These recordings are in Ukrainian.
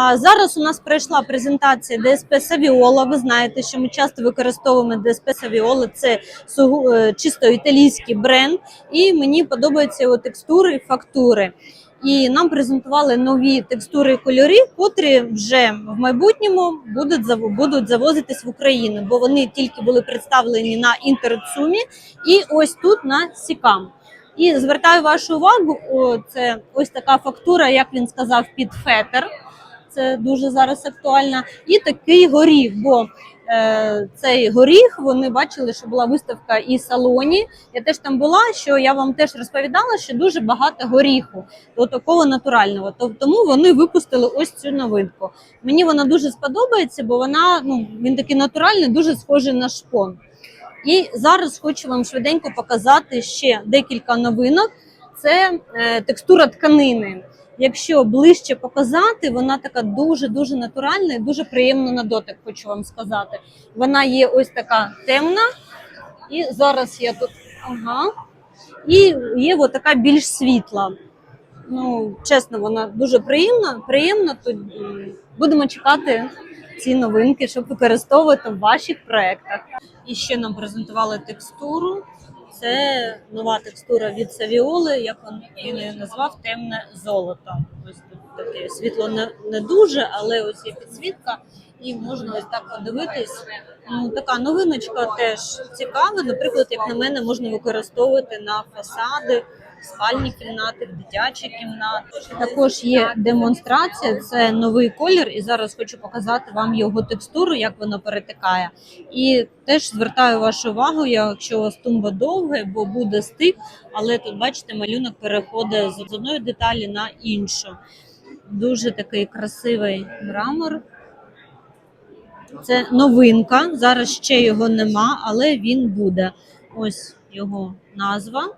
А зараз у нас пройшла презентація ДСП Савіола. Ви знаєте, що ми часто використовуємо ДСП Савіола. Це е, чисто італійський бренд, і мені подобаються його текстури і фактури. І нам презентували нові текстури і кольори, котрі вже в майбутньому будуть будуть завозитись в Україну, бо вони тільки були представлені на інтерцумі і ось тут на Сікам. І звертаю вашу увагу, це ось така фактура, як він сказав, під фетер. Це дуже зараз актуально. І такий горіх, бо е, цей горіх вони бачили, що була виставка і салоні. Я теж там була, що я вам теж розповідала, що дуже багато горіху, до такого натурального. То- Тому вони випустили ось цю новинку. Мені вона дуже сподобається, бо вона ну він такий натуральний, дуже схожий на шпон. І зараз хочу вам швиденько показати ще декілька новинок. Це е, текстура тканини. Якщо ближче показати, вона така дуже дуже натуральна і дуже приємна на дотик, хочу вам сказати. Вона є ось така темна, і зараз я тут. Ага. І є така більш світла. Ну, чесно, вона дуже приємна. Приємна. То будемо чекати ці новинки, щоб використовувати в ваших проєктах. І ще нам презентували текстуру. Це нова текстура від Савіоли, як він її назвав темне золото. Ось тут таке світло не, не дуже, але ось є підсвітка, і можна ось так подивитись. Ну, така новиночка теж цікава. Наприклад, як на мене, можна використовувати на фасади, спальні кімнати, дитячі кімнати. Також є демонстрація, це новий колір, і зараз хочу показати вам його текстуру, як вона перетикає. І теж звертаю вашу увагу, якщо у вас тумба довге, бо буде стик, але тут бачите, малюнок переходить з одної деталі на іншу. Дуже такий красивий мрамор. Це новинка. Зараз ще його нема, але він буде. Ось його назва.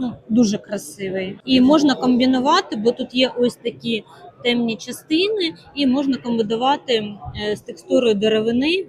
Ну, дуже красивий. І можна комбінувати, бо тут є ось такі темні частини, і можна комбінувати е, з текстурою деревини